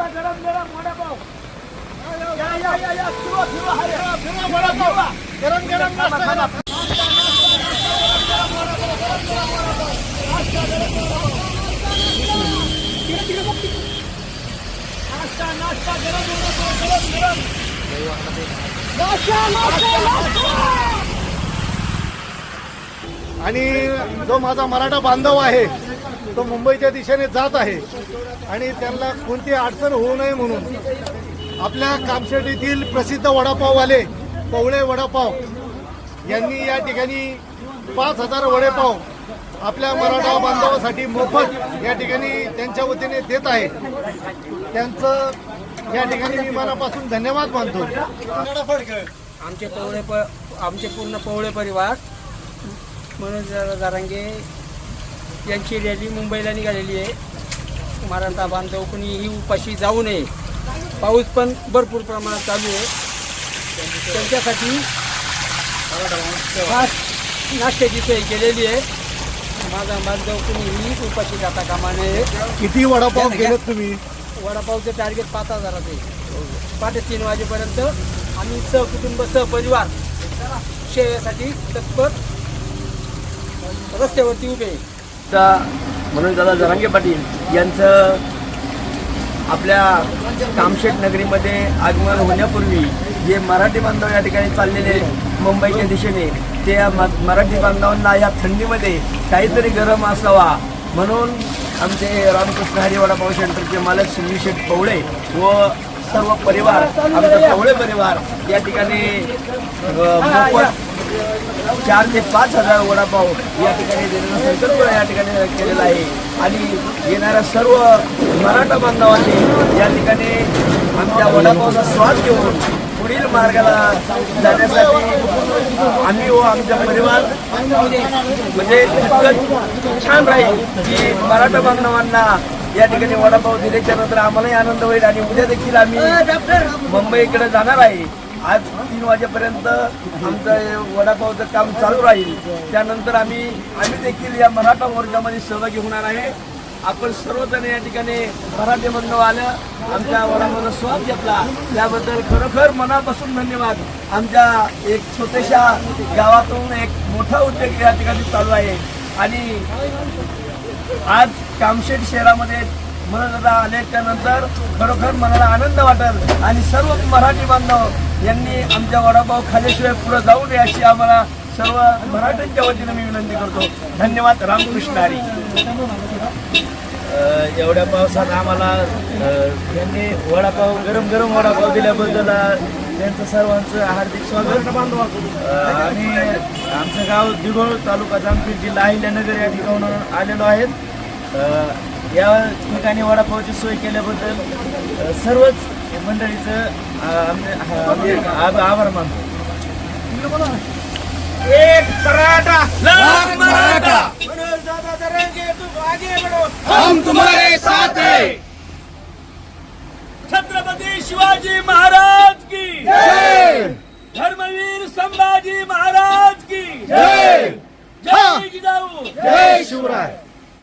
नाश्ता गरम गरम वडापाव या या या या फिरवा फिरवा हा या. फिरवा. गरम गरम नाश्ता नाश्ता नाश्ता गरम वडापाव गरम गरम नाश्ता नाश्ता. नाश्ता. आणि जो माझा मराठा बांधव आहे तो मुंबईच्या दिशेने जात आहे. आणि त्यांना कोणती अडचण होऊ नये म्हणून आपल्या कामशेटीतील प्रसिद्ध वडापाववाले पवळे वडापाव यांनी या ठिकाणी पाच हजार वडेपाव आपल्या मराठा बांधवासाठी मोफत या ठिकाणी त्यांच्या वतीने देत आहे. त्यांचं या ठिकाणी मी मनापासून धन्यवाद मानतो. आमचे पवळे प आमचे पूर्ण पवळे परिवार मनोज जारांगे यांची रॅली मुंबईला निघालेली आहे. मराठा बांधव कुणी ही उपाशी जाऊ नये. पाऊस पण भरपूर प्रमाणात चालू आहे. त्यांच्यासाठी खास नाश्त्याची सोय केलेली आहे. माझा बांधव कुणी ही उपाशी जाता कामा नये. किती वडापाव गेलेत तुम्ही? वडापावचं टार्गेट पाच हजाराचं आहे. पहाटे तीन वाजेपर्यंत आम्ही सहकुटुंब सहपरिवार सेवेसाठी तत्पर रस्त्यावरती उभे आहे. म्हणून दादा जरांगे पाटील यांचं आपल्या कामशेट नगरीमध्ये आगमन होण्यापूर्वी जे मराठी बांधव या ठिकाणी चाललेले मुंबईच्या दिशेने ते या म- मराठी बांधवांना या थंडीमध्ये काहीतरी गरम असावा म्हणून आमचे रामकृष्ण हरी वडापाव सेंटरचे मालक सुनील शेठ पवळे व सर्व परिवार आमचा पवळे परिवार या ठिकाणी मोफत चार ते पाच हजार वडापाव या ठिकाणी देण्याचा संकल्प या ठिकाणी केलेला आहे. आणि येणाऱ्या सर्व मराठा बांधवांनी या ठिकाणी आमच्या वडापावचा स्वाद घेऊन पुढील मार्गाला जाण्यासाठी आम्ही व आमचा परिवार म्हणजे इतकं छान राहील की मराठा बांधवांना या ठिकाणी वडापाव दिल्याच्या नंतर आम्हालाही आनंद होईल आणि उद्या देखील आम्ही मुंबईकडे जाणार आहे. आज तीन वाजेपर्यंत आमचं वडापावचं काम चालू राहील. त्यानंतर आम्ही आम्ही देखील या मराठा मोर्चामध्ये सहभागी होणार आहे. आपण सर्वजण या ठिकाणी मराठी बंधव आलं आमच्या वडापावचा स्वाद घेतला. त्याबद्दल खरोखर मनापासून धन्यवाद. आमच्या एक छोट्याशा गावातून एक मोठा उद्योग या ठिकाणी चालू आहे. आणि आज कामशेट शहरामध्ये मनोरंजन आले त्यानंतर खरोखर मनाला आनंद वाटेल. आणि सर्व मराठी बांधव यांनी आमच्या वडापाव खाल्याशिवाय पुढे जाऊ नये अशी आम्हाला सर्व मराठ्यांच्या वतीनं मी विनंती करतो. धन्यवाद रामकृष्ण हरी. एवढ्या पावसात आम्हाला त्यांनी वडापाव गरम गरम वडापाव दिल्याबद्दल त्यांचं सर्वांचं हार्दिक स्वागत. आणि आमचं गाव दिघोळ तालुका जामखेड जिल्हा अहिल्यानगर या ठिकाणून आलेलो आहेत. या ठिकाणी वडापावची सोय केल्याबद्दल सर्वच मंडळीचं आम्ही आभ- आभार मानतो. एक मराठा लाख मराठा दादा जरांगे तुम आगे बढ़ो हम तुम्हारे साथ. है छत्रपती शिवाजी महाराज की. धर्मवीर संभाजी महाराज की. जय. जय जिजाऊ. जय शिवराय.